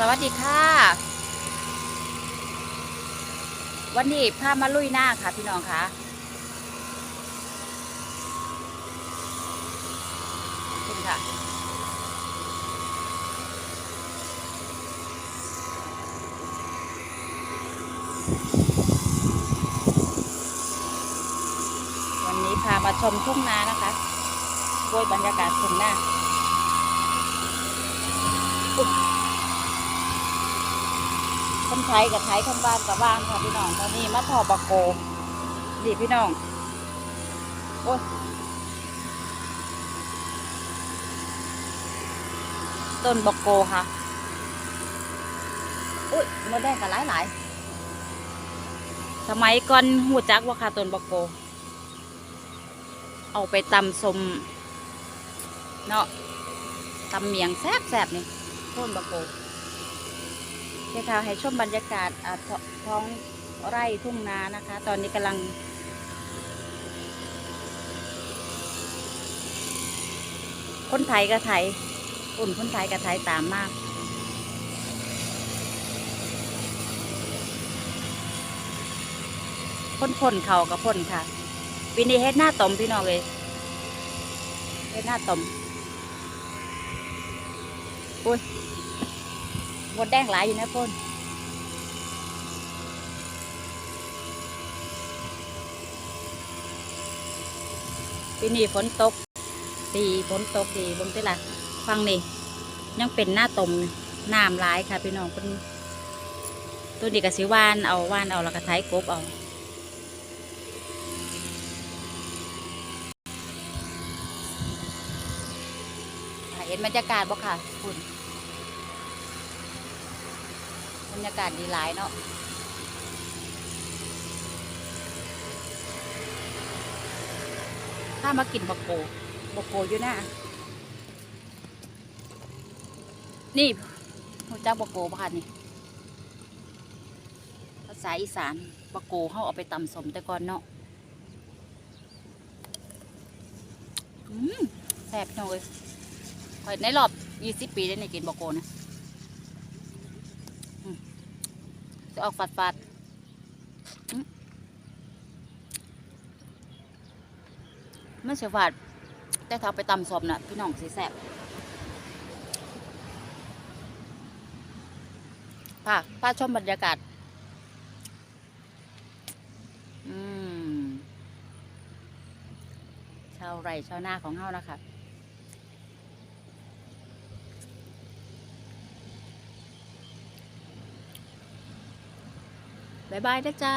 สวัสดีค่ะ วันนี้พามาลุยหน้าค่ะพี่น้องค่ะขอบคุณค่ะ วันนี้พามาชมทุ่งนานะคะด้วยบรรยากาศทุ่งนาอุ๊ย คนไทยกับไทยคนบ้านกับบ้านค่ะพี่น้องวันนี้มาทอบักโกดีพี่น้องโอ้ยต้นบักโกค่ะ อุ้ยมดแดงกับหลายหลายสมัยก่อนหูจักว่าค่ะต้นบักโก เอาไปตำสมเนาะตำเมียงแซ่บนี่ต้นบะโก เดี๋ยวค่ะให้ชมบรรยากาศอ่าทท้องไร่ทุ่งนานะคะ ตอนนี้กำลังคนไทยกับไทยอุ่นคนไทยกับไทยตามมากพ่นพ่นเขากับพ่นค่ะปีนี้เฮ็ดหน้าตมพี่น้องเลยเฮ็ดหน้าตมอุ้ย มดแดงหลายอยู่นะพ่นปีนี้ฝนตกดีฝนตกดีเบงติละฟังนี่ยังเป็นหน้าตมน้ำหลายค่ะพี่น้องเป็นตัวนี้ก็สิว่านเอาว่านเอาแล้วก็ไถกบเอาเห็นบรรยากาศบ่ค่ะคุณบ รรยากาศดีหลายเนาะถ้ามากินบกโกบกโกอยู่นะนี่หูจักบกโกบ่ค่ะนี่ภาษาอีสานบกโกเขาเอาไปตำสมแต่ก่อนเนาะอืมแซ่บจังเลยข้อยในรอบยี่สิบปีได้ในกินบอกโกนะอืม จะออกฝาดฝาดๆไม่เสียฝาดแต่ถ้าไปตำสมน่ะ พี่น้องสีแสบค่ะพาชมบรรยากาศ อืม ชาวไร่ชาวนาของเฮานะคะ บ๊ายบายนะจ้า